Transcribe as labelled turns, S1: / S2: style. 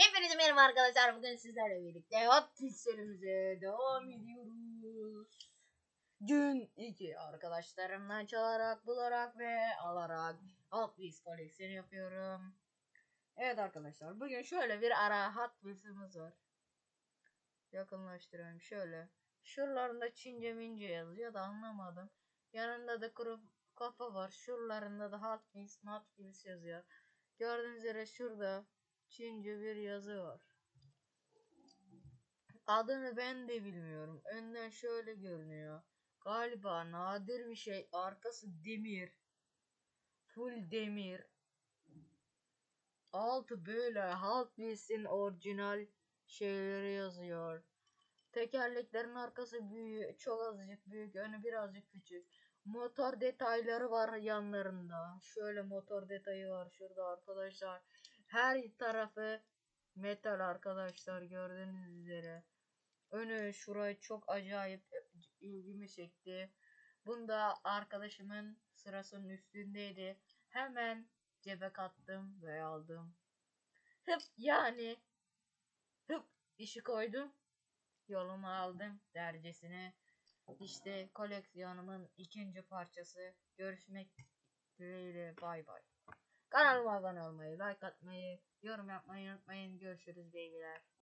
S1: Hepinize merhaba arkadaşlar. Bugün sizlerle birlikte Hot Wheels serimize devam ediyoruz. Gün 2 arkadaşlarımdan çalarak, bularak ve alarak Hot Wheels koleksiyonu yapıyorum. Evet arkadaşlar bugün şöyle bir ara Hot Wheels'ımız var. Yakınlaştırayım şöyle. Şuralarında Çince mince yazıyor da anlamadım. Yanında da kuru kafa var. Şuralarında da Hot Wheels, Hot Wheels yazıyor. Gördüğünüz üzere şurada Çince bir yazı var. Adını ben de bilmiyorum. Önden şöyle görünüyor. Galiba nadir bir şey. Arkası demir. Full demir. Altı böyle Hot Wheels'in orijinal şeyleri yazıyor. Tekerleklerin arkası büyük, çok azıcık büyük, önü birazcık küçük. Motor detayları var yanlarında. Şöyle motor detayı var şurada arkadaşlar. Her tarafı metal arkadaşlar gördüğünüz üzere. Önü şurayı çok acayip ilgimi çekti. Bunda arkadaşımın sırasının üstündeydi. Hemen cebe kattım ve aldım. Hıp yani. Hıp işi koydum. Yolumu aldım dercesine. İşte koleksiyonumun ikinci parçası. Görüşmek dileğiyle bay bay. Kanalıma abone olmayı, like atmayı, yorum yapmayı unutmayın. Görüşürüz beybiler.